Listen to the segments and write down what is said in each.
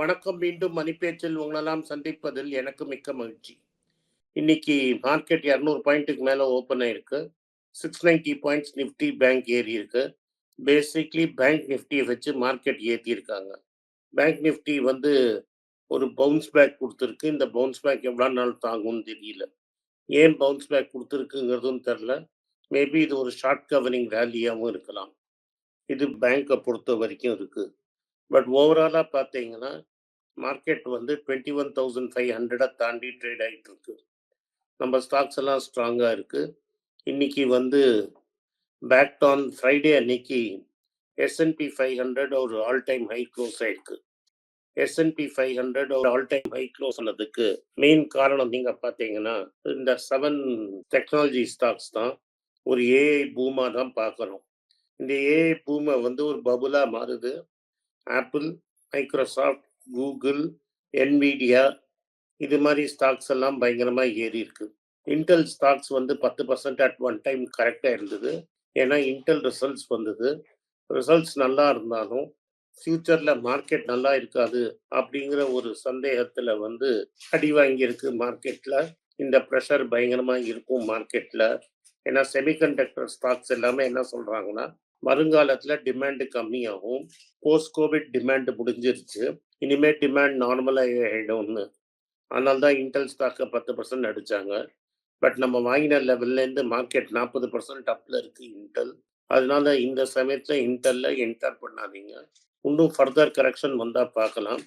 வணக்கம் மீண்டும் மணிப்பேச்சில் உங்களெல்லாம் சந்திப்பதில் எனக்கு மிக்க மகிழ்ச்சி. இன்னைக்கு மார்க்கெட் இரநூறு பாயிண்ட்டுக்கு மேலே ஓப்பன் ஆயிருக்கு. Six ninety points Nifty bank ஏறி இருக்கு. பேசிக்லி பேங்க் நிஃப்டியை வச்சு மார்க்கெட் ஏற்றியிருக்காங்க பேங்க் நிஃப்டி வந்து ஒரு பவுன்ஸ் பேக் கொடுத்துருக்கு. இந்த பவுன்ஸ் பேக் எவ்வளோ நாள் தாங்கும்னு தெரியல. ஏன் பவுன்ஸ் பேக் கொடுத்துருக்குங்கிறதும் தெரில. மேபி இது ஒரு ஷார்ட் கவரிங் ரேலியாகவும் இருக்கலாம். இது பேங்க்கை பொறுத்த வரைக்கும் இருக்குது பட் ஓவராலாக பார்த்தீங்கன்னா மார்க்கெட் வந்து டுவெண்ட்டி ஒன் தௌசண்ட் ஃபைவ் ஹண்ட்ரடை தாண்டி ட்ரேட் ஆகிட்டு இருக்கு நம்ம ஸ்டாக்ஸ் எல்லாம் ஸ்ட்ராங்காக இருக்குது இன்னைக்கு வந்து பேக் ஆன் ஃப்ரைடே அன்னைக்கு எஸ்என்பி ஃபைவ் ஹண்ட்ரட் ஒரு ஆல் டைம் ஹை க்ளோஸ் ஆயிருக்கு எஸ்என்பி ஃபைவ் ஹண்ட்ரட் ஒரு ஆல் டைம் ஹை க்ளோஸ் ஆனதுக்கு மெயின் காரணம் நீங்கள் பார்த்தீங்கன்னா இந்த செவன் டெக்னாலஜி ஸ்டாக்ஸ் தான் ஒரு ஏஐ பூமாக தான் பார்க்குறோம். இந்த ஏஐ பூமை வந்து ஒரு பபுலாக மாறுது. ஆப்பிள் மைக்ரோசாஃப்ட் கூகுள் என்விடியா இது மாதிரி ஸ்டாக்ஸ் எல்லாம் பயங்கரமாக ஏறி இருக்கு. இன்டெல் ஸ்டாக்ஸ் வந்து பத்து பர்சன்ட் அட் ஒன் டைம் கரெக்டாக இருந்தது. ஏன்னா இன்டெல் ரிசல்ட்ஸ் வந்தது. ரிசல்ட்ஸ் நல்லா இருந்தாலும் ஃப்யூச்சரில் மார்க்கெட் நல்லா இருக்காது அப்படிங்கிற ஒரு சந்தேகத்தில் வந்து அடி வாங்கியிருக்கு மார்க்கெட்டில் இந்த ப்ரெஷர் பயங்கரமாக இருக்கும் மார்க்கெட்டில் ஏன்னா செமிகண்டக்டர் ஸ்டாக்ஸ் எல்லாமே என்ன சொல்கிறாங்கன்னா வருங்காலத்தில் டிமாண்டு கம்மியாகும். போஸ்ட் கோவிட் டிமாண்ட் முடிஞ்சிருச்சு. இனிமேல் டிமாண்ட் நார்மலாக ஆகிடும்னு அதனால தான் இன்டெல் ஸ்டாக்கை பத்து பர்சன்ட் அடித்தாங்க பட் நம்ம வாங்கின லெவல்லேருந்து மார்க்கெட் நாற்பது பர்சன்ட் அப்பில் இருக்குது இன்டெல் அதனால இந்த சமயத்தில் இன்டெல்ல என்டர் பண்ணாதீங்க. இன்னும் ஃபர்தர் கரெக்ஷன் வந்தால் பார்க்கலாம்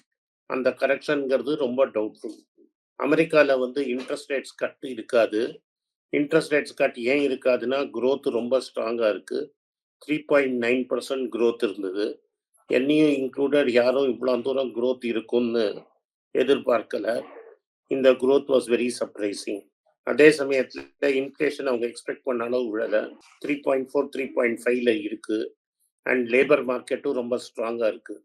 அந்த கரெக்ஷனுங்கிறது ரொம்ப டவுட்ஃபுல் அமெரிக்காவில் வந்து இன்ட்ரெஸ்ட் ரேட்ஸ் கட் இருக்காது. இன்ட்ரெஸ்ட் ரேட்ஸ் கட் ஏன் இருக்காதுன்னா க்ரோத் ரொம்ப ஸ்ட்ராங்காக இருக்குது three point nine percent growth இருந்தது. என்னையும் இன்க்ளூடட் யாரும் இவ்வளோ தூரம் க்ரோத் இருக்கும்னு எதிர்பார்க்கல. இந்த க்ரோத் வாஸ் வெரி சர்ப்ரைசிங் அதே சமயத்தில் இன்ஃப்ளேஷன் அவங்க எக்ஸ்பெக்ட் பண்ண அளவு three point four three point ஃபைவ்ல இருக்கு. அண்ட் லேபர் மார்க்கெட்டும் ரொம்ப ஸ்ட்ராங்காக இருக்கு.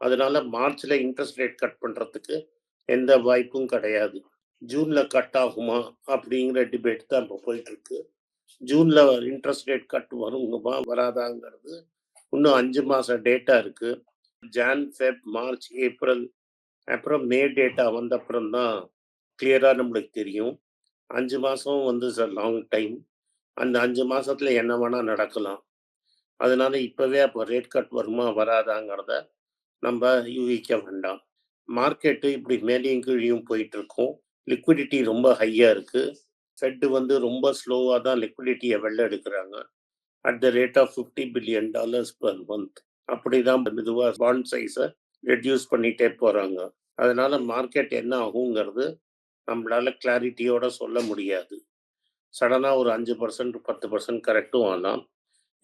அதனால மார்ச்ல இன்ட்ரெஸ்ட் ரேட் கட் பண்ணுறதுக்கு எந்த வாய்ப்பும் கிடையாது. ஜூன்ல கட் ஆகுமா அப்படிங்கிற டிபேட் தான் இப்போ போயிட்டு இருக்கு. ஜூன்ல இன்ட்ரெஸ்ட் ரேட் கட் வருங்கம்மா வராதாங்கிறது இன்னும் அஞ்சு மாசம் டேட்டா இருக்கு. ஜான் ஃபெப் மார்ச் ஏப்ரல் அப்புறம் மே டேட்டா வந்த அப்புறம் தான் கிளியரா நம்மளுக்கு தெரியும். அஞ்சு மாசம் வந்து சார் லாங் டைம் அந்த அஞ்சு மாசத்துல என்ன வேணா நடக்கலாம். அதனால இப்பவே அப்போ ரேட் கட் வருமா வராதாங்கிறத நம்ம யூகிக்க வேண்டாம். மார்க்கெட்டு இப்படி மேலேயும் கீழேயும் போயிட்டு இருக்கும். லிக்விடிட்டி ரொம்ப ஹையா இருக்கு. ஃபெட்டு வந்து ரொம்ப ஸ்லோவாக தான் லிக்விடிட்டியை வெளில எடுக்கிறாங்க. At the rate of fifty billion dollars per month அப்படி தான் மெதுவாக பாண்ட் சைஸை ரெடியூஸ் பண்ணிட்டே போகிறாங்க அதனால மார்க்கெட் என்ன ஆகுங்கிறது நம்மளால கிளாரிட்டியோட சொல்ல முடியாது. சடனாக ஒரு அஞ்சு பர்சன்ட் பத்து பர்சன்ட் கரெக்டும் ஆகலாம்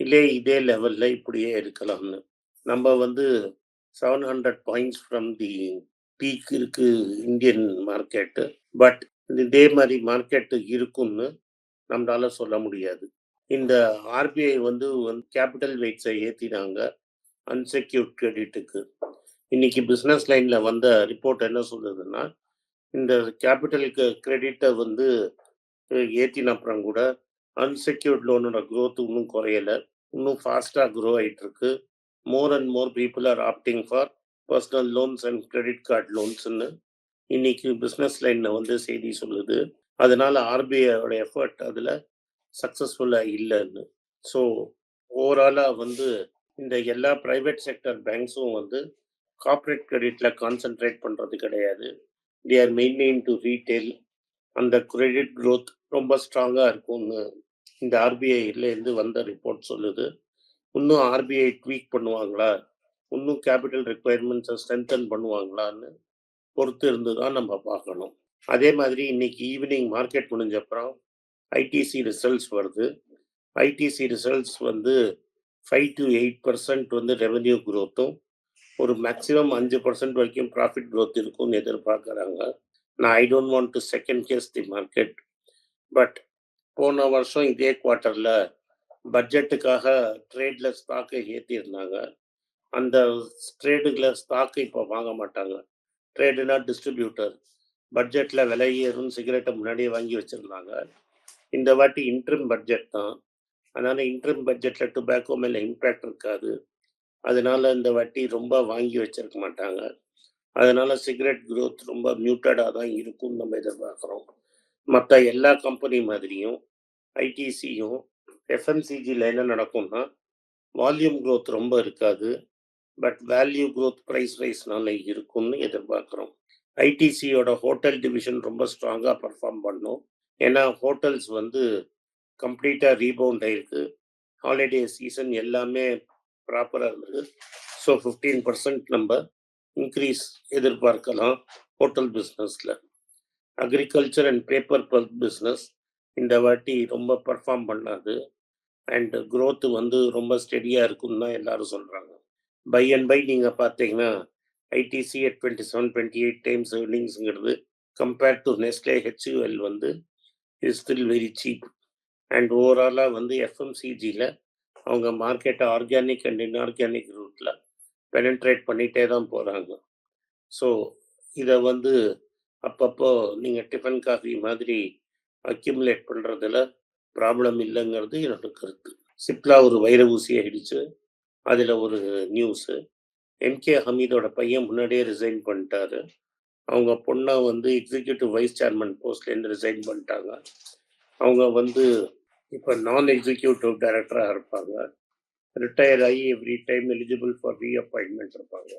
இல்லை இதே லெவலில் இப்படியே இருக்கலாம்னு. நம்ம வந்து seven hundred points from the peak இருக்கு இந்தியன் மார்க்கெட்டு பட் இதே மாதிரி மார்க்கெட்டு இருக்கும்னு நம்மளால சொல்ல முடியாது. இந்த ஆர்பிஐ வந்து கேபிட்டல் வெயிட்ஸை ஏற்றினாங்க அன்செக்யூர்ட் கிரெடிட்டுக்கு இன்னைக்கு பிஸ்னஸ் லைனில் வந்த ரிப்போர்ட் என்ன சொல்லுதுன்னா இந்த கேபிட்டலுக்கு கிரெடிட்டை வந்து ஏற்றின அப்புறம் கூட அன்செக்யூர்ட் லோனோட க்ரோத் இன்னும் குறையல. இன்னும் ஃபாஸ்ட்டாக க்ரோ ஆயிட்டு இருக்கு more and more people are opting for personal loans and credit card லோன்ஸ்னு இன்னைக்கு பிஸ்னஸ் லைன்ல வந்து செய்தி சொல்லுது. அதனால ஆர்பிஐயோட எஃபர்ட் அதுல சக்சஸ்ஃபுல்லா இல்லைன்னு. ஸோ ஓவராலா வந்து இந்த எல்லா பிரைவேட் செக்டர் பேங்க்ஸும் வந்து கார்ப்பரேட் கிரெடிட்ல கான்சென்ட்ரேட் பண்றது கிடையாது. They are maintain to retail அந்த கிரெடிட் க்ரோத் ரொம்ப ஸ்ட்ராங்காக இருக்கும்னு இந்த ஆர்பிஐலேருந்து வந்த ரிப்போர்ட் சொல்லுது. இன்னும் ஆர்பிஐ ட்வீக் பண்ணுவாங்களா? இன்னும் கேபிட்டல் ரெக்குயர்மெண்ட்ஸை ஸ்ட்ரென்தன் பண்ணுவாங்களான்னு பொறுத்து இருந்து தான் நம்ம பார்க்கணும். அதே மாதிரி இன்னைக்கு ஈவினிங் மார்க்கெட் முடிஞ்ச அப்புறம் ஐடிசி ரிசல்ட்ஸ் வருது. ஐடிசி ரிசல்ட்ஸ் வந்து ஃபைவ் டு எயிட் பர்சன்ட் வந்து ரெவென்யூ குரோத்தும் ஒரு மேக்ஸிமம் அஞ்சு பர்சன்ட் வரைக்கும் ப்ராஃபிட் க்ரோத் இருக்கும்னு எதிர்பார்க்குறாங்க. நான் I don't want to second guess the market but போன வருஷம் இதே குவார்ட்டரில் பட்ஜெட்டுக்காக ட்ரேடில் ஸ்டாக்கை ஏற்றிருந்தாங்க அந்த ட்ரேடுகளை ஸ்டாக்கு இப்போ வாங்க மாட்டாங்க. ட்ரேடுனா டிஸ்ட்ரிபியூட்டர் பட்ஜெட்டில் விலை ஏறும் சிகரெட்டை முன்னாடியே வாங்கி வச்சுருந்தாங்க. இந்த வாட்டி இன்ட்ரிம் பட்ஜெட் தான். அதனால் இன்ட்ரிம் பட்ஜெட்டில் டுபாக்கோ மேலே இம்பேக்ட் இருக்காது. அதனால் இந்த வாட்டி ரொம்ப வாங்கி வச்சிருக்க மாட்டாங்க. அதனால் சிகரெட் க்ரோத் ரொம்ப மியூட்டடாக தான் இருக்கும்னு நம்ம எதிர்பார்க்குறோம். மற்ற எல்லா கம்பெனி மாதிரியும் ஐடிசியும், எஃப்எம்சிஜியில் என்ன நடக்கும்னா, வால்யூம் க்ரோத் ரொம்ப இருக்காது. பட் வேல்யூ க்ரோத் ப்ரைஸ் ரைஸ்னால இருக்கும்னு எதிர்பார்க்குறோம். ஐடிசியோட ஹோட்டல் டிவிஷன் ரொம்ப ஸ்ட்ராங்கா பர்ஃபார்ம் பண்ணும். ஏன்னா ஹோட்டல்ஸ் வந்து கம்ப்ளீட்டா ரீபவுண்ட் ஆயிருக்கு. ஹாலிடே சீசன் எல்லாமே ப்ராப்பரா இருந்தது. ஸோ ஃபிஃப்டீன் பர்சன்ட் நம்ம இன்க்ரீஸ் எதிர்பார்க்கலாம் ஹோட்டல் பிசினஸ்ல. Agriculture and paper bulk business இந்த வாட்டி ரொம்ப பெர்ஃபார்ம் பண்ணாது. அண்ட் growth வந்து ரொம்ப ஸ்டெடியா இருக்குன்னு தான் எல்லாரும் சொல்றாங்க. பை அண்ட் பை நீங்கள் பார்த்தீங்கன்னா, ஐடிசி அட் 27, 28 டைம்ஸ் ஏர்னிங்ஸுங்கிறது கம்பேர்ட் டு நெஸ்லே ஹெச்யூஎல் வந்து is still very cheap. And ஓவராலாக வந்து எஃப்எம்சிஜியில் அவங்க மார்க்கெட்டை ஆர்கானிக் அண்ட் இன்ஆர்கானிக் ரூட்டில் பெனன்ட்ரேட் பண்ணிகிட்டே தான் போகிறாங்க ஸோ இதை வந்து அப்பப்போ நீங்கள் டிஃபன் காஃபி மாதிரி அக்யூமுலேட் பண்ணுறதுல ப்ராப்ளம் இல்லைங்கிறது என்னோட கருத்து. சிப்லா ஒரு வைர ஊசி ஆயிடுச்சு. அதில் ஒரு நியூஸு. எம்கே ஹமீதோட பையன் முன்னாடியே ரிசைன் பண்ணிட்டாரு. அவங்க பொண்ண வந்து எக்ஸிக்யூட்டிவ் வைஸ் சேர்மன் போஸ்ட்லேருந்து ரிசைன் பண்ணிட்டாங்க. அவங்க வந்து இப்போ நான் எக்ஸிக்யூட்டிவ் டைரக்டராக இருப்பாங்க. ரிட்டையர் ஆகி every time eligible for reappointment இருப்பாங்க.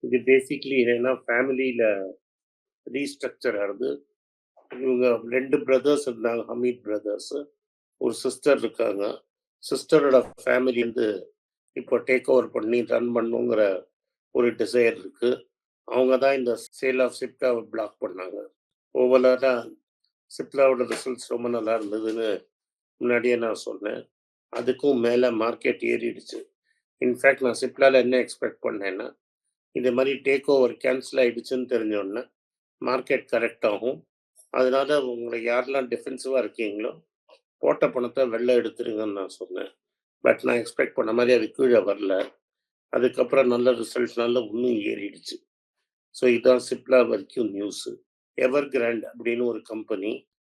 இது பேசிக்கலி என்னென்னா ஃபேமிலியில் ரீஸ்ட்ரக்சர் ஆகுது. இவங்க ரெண்டு பிரதர்ஸ் இருந்தாங்க. ஹமீத் பிரதர்ஸு ஒரு சிஸ்டர் இருக்காங்க. சிஸ்டரோட ஃபேமிலி வந்து இப்போ டேக் ஓவர் பண்ணி ரன் பண்ணணுங்கிற ஒரு டிசைர் இருக்கு. அவங்க தான் இந்த சேல் ஆஃப் சிப்லாவ பிளாக் பண்ணாங்க. ஓவராலா சிப்லாவோட ரிசல்ட்ஸ் ரொம்ப நல்லா இருந்ததுன்னு முன்னாடியே நான் சொன்னேன். அதுக்கும் மேலே மார்க்கெட் ஏறிடுச்சு. இன்ஃபேக்ட் நான் சிப்லாவில் என்ன எக்ஸ்பெக்ட் பண்ணேன்னா, இந்த மாதிரி டேக் ஓவர் கேன்சல் ஆகிடுச்சுன்னு தெரிஞ்சோடனே மார்க்கெட் கரெக்ட் ஆகும். அதனால உங்களை யாரெல்லாம் டிஃபென்சிவாக இருக்கீங்களோ, போட்ட பணத்தை வெளில எடுத்துருங்கன்னு நான் சொன்னேன். பட் நான் எக்ஸ்பெக்ட் பண்ண மாதிரி அது கீழே வரல. அதுக்கப்புறம் நல்ல ரிசல்ட்னால இன்னும் ஏறிடுச்சு. ஸோ இதான் சிப்லா வரைக்கும் நியூஸு. எவர் கிராண்ட் அப்படின்னு ஒரு கம்பெனி,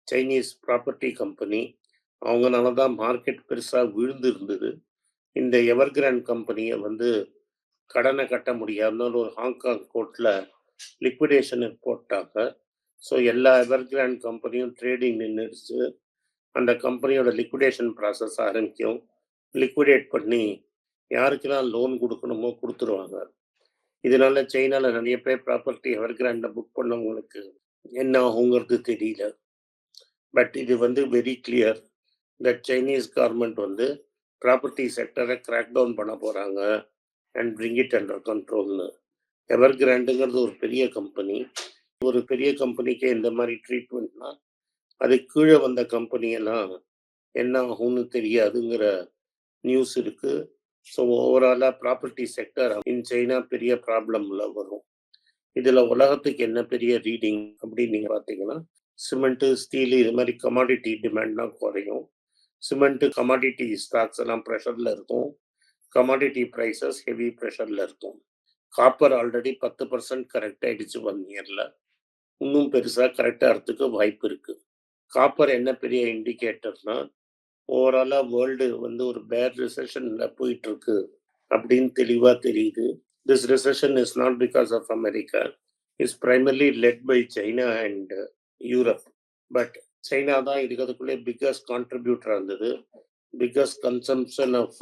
சைனீஸ் ப்ராப்பர்ட்டி கம்பெனி. அவங்கனால தான் மார்க்கெட் பெருசா விழுந்து இருந்தது. இந்த எவர் கிராண்ட் கம்பெனியை வந்து கடனை கட்ட முடியாமல் ஒரு ஹாங்காங் கோர்ட்ல லிக்விடேஷனுக்கு போட்டாங்க. ஸோ எல்லா எவர் கிராண்ட் கம்பெனியும் ட்ரேடிங் நின்றுடுச்சு அந்த கம்பெனியோட லிக்விடேஷன் ப்ராசஸ் ஆரம்பிக்கும். லிக்விடேட் பண்ணி யாருக்கெல்லாம் லோன் கொடுக்கணுமோ கொடுத்துருவாங்க இதனால சைனால நிறைய பேர் ப்ராப்பர்ட்டி எவர் கிராண்டை புக் பண்ணவங்களுக்கு என்ன ஆகுங்கிறது தெரியல. பட் இது வந்து very clear that Chinese government வந்து ப்ராப்பர்ட்டி செக்டரை கிராக் டவுன் பண்ண போறாங்க அண்ட் பிரிங் இட் அண்டர் கண்ட்ரோல்னு. எவர் கிராண்டுங்கிறது ஒரு பெரிய கம்பெனி. ஒரு பெரிய கம்பெனிக்கே இந்த மாதிரி ட்ரீட்மெண்ட்னா, அது கீழே வந்த கம்பெனியெல்லாம் என்ன ஆகும்னு தெரியாதுங்கிற நியூஸ் இருக்கு. ஸோ ஓவராலாக ப்ராப்பர்ட்டி செக்டர் இன் சைனா பெரிய ப்ராப்ளம்ல வரும். இதில் உலகத்துக்கு என்ன பெரிய ரீடிங் அப்படின்னு நீங்கள் பார்த்தீங்கன்னா, சிமெண்ட்டு, ஸ்டீலு இது மாதிரி கமாடிட்டி டிமாண்ட்லாம் குறையும். சிமெண்ட்டு, கமாடிட்டி ஸ்டாக்ஸ் எல்லாம் ப்ரெஷரில் இருக்கும். கமாடிட்டி ப்ரைஸஸ் ஹெவி ப்ரெஷரில் இருக்கும். காப்பர் ஆல்ரெடி 10% கரெக்ட் ஆயிடுச்சு ஒன் இயரில் இன்னும் பெருசாக கரெக்டாகிறதுக்கு வாய்ப்பு இருக்குது காப்பர் என்ன பெரிய இண்டிகேட்டர்னால் ஓவராலா வேர்ல்டு வந்து ஒரு பேட் ரிசெஷன்ல போயிட்டுருக்கு அப்படின்னு தெளிவா தெரியுது. This recession is not because of America. Is primarily led by China and Europe. But China தான் இருக்கிறதுக்குள்ளே பிக்கஸ்ட் கான்ட்ரிபியூட்டராக இருந்தது. பிக்கஸ்ட் கன்சம்ஷன் ஆஃப்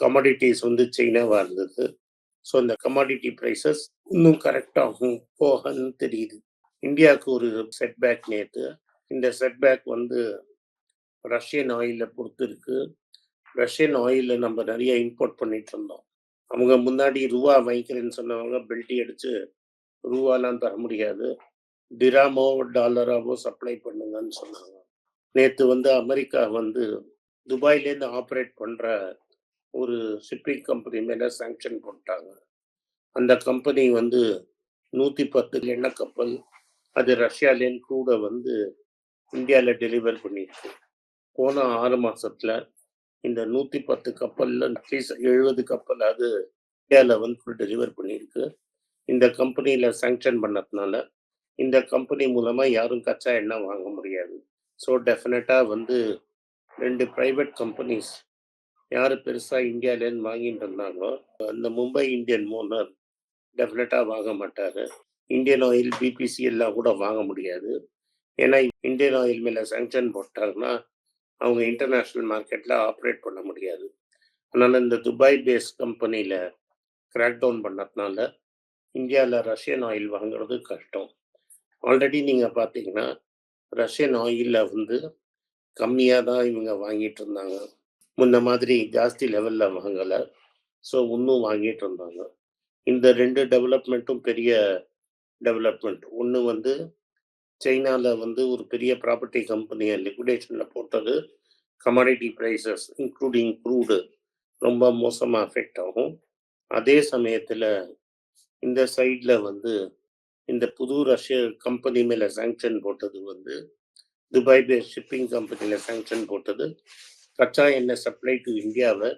கமாடிட்டிஸ் வந்து சைனாவா இருந்தது. ஸோ அந்த கமாடிட்டி பிரைஸஸ் இன்னும் கரெக்ட் ஆகும் போகன்னு தெரியுது. இந்தியாவுக்கு ஒரு செட்பேக் நேத்து. இந்த செட்பேக் வந்து ரஷ்யன் ஆயில பொறுத்து இருக்கு. ரஷ்யன் ஆயில நம்ம நிறைய இம்போர்ட் பண்ணிட்டு இருந்தோம். அவங்க முன்னாடி ரூவா வாங்கிக்கிறேன்னு சொன்னவங்க பெல்ட்டி அடிச்சு ரூவாலாம் தர முடியாது. டிராமோ, டாலராவோ சப்ளை பண்ணுங்கன்னு சொன்னாங்க. நேற்று வந்து அமெரிக்கா வந்து துபாய்லேருந்து ஆப்ரேட் பண்ற ஒரு ஷிப்பிங் கம்பெனி மேல சாங்ஷன் போட்டாங்க. அந்த கம்பெனி வந்து 110 எண்ணெய் கப்பல் அது ரஷ்யாலேருந்து கூட வந்து இந்தியாவில் டெலிவர் பண்ணிருக்கு. போன ஆறு மாசத்துல இந்த 110 கப்பல்ல அட்லீஸ்ட் 70 கப்பலாவது இந்தியால வந்து டெலிவர் பண்ணியிருக்கு. இந்த கம்பெனில சாங்ஷன் பண்ணதுனால, இந்த கம்பெனி மூலமா யாரும் கச்சா எண்ணெய் வாங்க முடியாது. ஸோ டெஃபினட்டா வந்து ரெண்டு பிரைவேட் கம்பெனிஸ் யாரு பெருசா இந்தியாவிலேருந்து வாங்கிட்டு இருந்தாங்களோ, அந்த மும்பை இந்தியன் மோட்டார் டெஃபினட்டாக வாங்க மாட்டார் இந்தியன் ஆயில் பிபிசி எல்லாம் கூட வாங்க முடியாது ஏன்னா இந்தியன் ஆயில் மேலே சாங்ஷன் போட்டாங்கன்னா அவங்க இன்டர்நேஷ்னல் மார்க்கெட்டில் ஆப்ரேட் பண்ண முடியாது. அதனால் இந்த துபாய் பேஸ் கம்பெனியில் கிராக் டவுன் பண்ணதுனால இந்தியாவில் ரஷ்யன் ஆயில் வாங்குறது கஷ்டம். ஆல்ரெடி நீங்கள் பார்த்தீங்கன்னா ரஷ்யன் ஆயிலில் வந்து கம்மியாக தான் இவங்க வாங்கிட்டு இருந்தாங்க. முன்ன மாதிரி ஜாஸ்தி லெவலில் வாங்கலை. ஸோ இன்னும் வாங்கிட்டு இருந்தாங்க. இந்த ரெண்டு டெவலப்மெண்ட்டும் பெரிய டெவலப்மெண்ட் ஒன்று வந்து சைனாவில் வந்து ஒரு பெரிய ப்ராப்பர்ட்டி கம்பெனியை லிக்விடேஷனில் போட்டது கமாடிட்டி ப்ரைஸஸ் இன்க்ளூடிங் க்ரூடு ரொம்ப மோசமாக அஃபெக்ட் ஆகும். அதே சமயத்தில் இந்த சைடில் வந்து இந்த புது ரஷ்ய கம்பெனி மேலே சேங்ஷன் போட்டது வந்து துபாய் பேஸ் ஷிப்பிங் கம்பெனியில் சேங்ஷன் போட்டது. கச்சா எண்ணெய் சப்ளை டு இந்தியாவை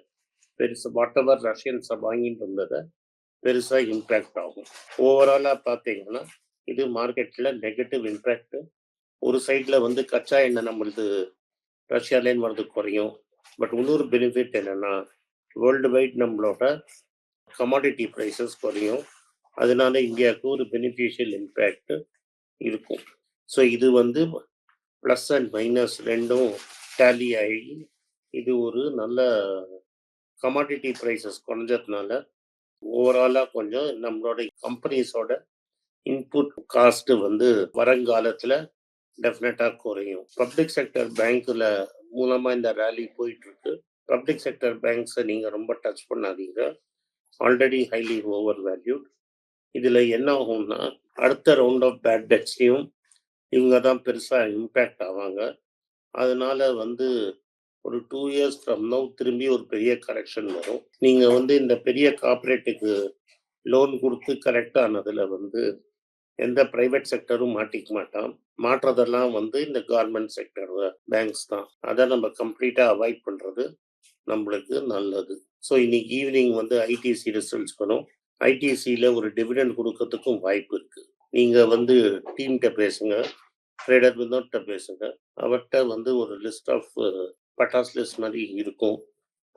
பெருசு வாட் எவர் ரஷ்யன்ஸை வாங்கிட்டு வந்ததை பெருசாக இம்பேக்ட் ஆகும். ஓவராலாக பார்த்தீங்கன்னா இது மார்க்கெட்டில் நெகட்டிவ் இம்பேக்ட். ஒரு சைடில் வந்து கச்சா எண்ணெய் நம்மளுது ரஷ்யாலேருந்து வர்றது குறையும். பட் இன்னொரு பெனிஃபிட் என்னென்னா வேர்ல்டு வைட் நம்மளோட கமாடிட்டி ப்ரைஸஸ் குறையும். அதனால இந்தியாவுக்கு ஒரு பெனிஃபிஷியல் இம்பேக்ட் இருக்கும். ஸோ இது வந்து ப்ளஸ் அண்ட் மைனஸ் ரெண்டும் டேலி ஆகி இது ஒரு நல்ல கமாடிட்டி ப்ரைஸஸ் குறைஞ்சதுனால ஓவராலாக கொஞ்சம் நம்மளோட கம்பெனிஸோட இன்புட் காஸ்ட்டு வந்து வருங்காலத்தில் டெஃபினட்டா குறையும். பப்ளிக் செக்டர் பேங்க்கில் மூலமாக இந்த ரேலி போயிட்டுருக்கு. பப்ளிக் செக்டர் பேங்க்ஸை நீங்கள் ரொம்ப டச் பண்ணாதீங்க. ஆல்ரெடி ஹைலி ஓவர் வேல்யூட் இதில் என்ன ஆகும்னா அடுத்த ரவுண்ட் ஆஃப் பேட் டெட்ஸ்லையும் இவங்க தான் பெருசாக இம்பேக்ட் ஆவாங்க. அதனால வந்து ஒரு டூ இயர்ஸ் ஃப்ரம் நவ் திரும்பி ஒரு பெரிய கரெக்ஷன் வரும். நீங்கள் வந்து இந்த பெரிய கார்பரேட்டுக்கு லோன் கொடுத்து கரெக்ட் ஆனதில் வந்து எந்த ப்ரைவேட் செக்டரும் மாட்டிக்க மாட்டான். மாற்றுறதெல்லாம் வந்து இந்த கவர்மெண்ட் செக்டர் பேங்க்ஸ் தான். அதை நம்ம கம்ப்ளீட்டாக அவாய்ட் பண்ணுறது நம்மளுக்கு நல்லது. ஸோ இன்னைக்கு ஈவினிங் வந்து ஐடிசி ரிசல்ட்ஸ் பண்ணும். ஐடிசியில் ஒரு டிவிடெண்ட் கொடுக்கறதுக்கும் வாய்ப்பு இருக்குது நீங்கள் வந்து டீம்கிட்ட பேசுங்க ட்ரேடர் வினோட்ட பேசுங்க. அவர்கிட்ட வந்து ஒரு லிஸ்ட் ஆஃப் பட்டாஸ் லிஸ்ட் மாதிரி இருக்கும்.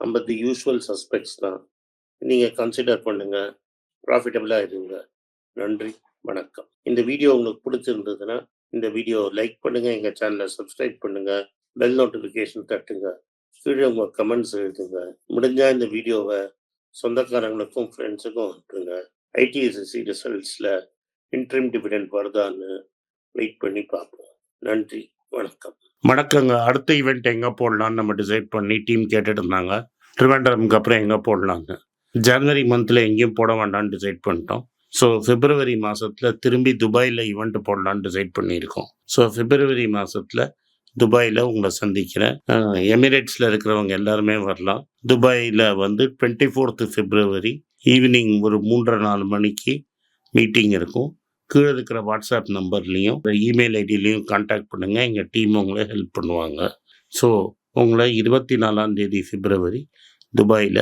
நம்ம தி யூஸ்வல் சஸ்பெக்ட்ஸ் தான். நீங்கள் கன்சிடர் பண்ணுங்க. ப்ராஃபிட்டபுளாக இருங்க. நன்றி. வணக்கம். இந்த வீடியோ உங்களுக்கு பிடிச்சிருந்ததுன்னா இந்த வீடியோ லைக் பண்ணுங்க எங்க சேனலை சப்ஸ்கிரைப் பண்ணுங்க பெல் நோட்டிஃபிகேஷன் தட்டுங்க கீழே உங்கள் கமெண்ட்ஸ் எழுதுங்க. முடிஞ்சா இந்த வீடியோவை சொந்தக்காரங்களுக்கும் ஃப்ரெண்ட்ஸுக்கும் அனுப்புங்க. ஐடிஎஸ்எஸ்சி ரிசல்ட்ஸில் இன்ட்ரீம் டிவிடெண்ட் வருதான்னு வெயிட் பண்ணி பார்ப்போம். நன்றி வணக்கம். வணக்கங்க. அடுத்த ஈவெண்ட் எங்கே போடலான்னு நம்ம டிசைட் பண்ணி டீம் கேட்டுட்டு இருந்தாங்க. ட்ரிவாண்டரம்க்கு அப்புறம் எங்கே போடலாங்க ஜனவரி மந்தில் எங்கேயும் போட வேண்டாம்னு டிசைட் பண்ணிட்டோம். ஸோ பிப்ரவரி மாதத்தில் திரும்பி துபாயில் ஈவெண்ட் போடலான்னு டிசைட் பண்ணியிருக்கோம். ஸோ பிப்ரவரி மாதத்தில் துபாயில் உங்களை சந்திக்கிறேன். எமிரேட்ஸில் இருக்கிறவங்க எல்லாருமே வரலாம். துபாயில் வந்து டுவெண்ட்டி ஃபோர்த்து பிப்ரவரி ஈவினிங் ஒரு மூன்றரை நாலு மணிக்கு மீட்டிங் இருக்கும். கீழே இருக்கிற வாட்ஸ்அப் நம்பர்லேயும் இமெயில் ஐடியிலையும் காண்டாக்ட் பண்ணுங்கள் எங்கள் டீம் உங்களை ஹெல்ப் பண்ணுவாங்க. ஸோ உங்களை இருபத்தி நாலாம் தேதி பிப்ரவரி துபாயில்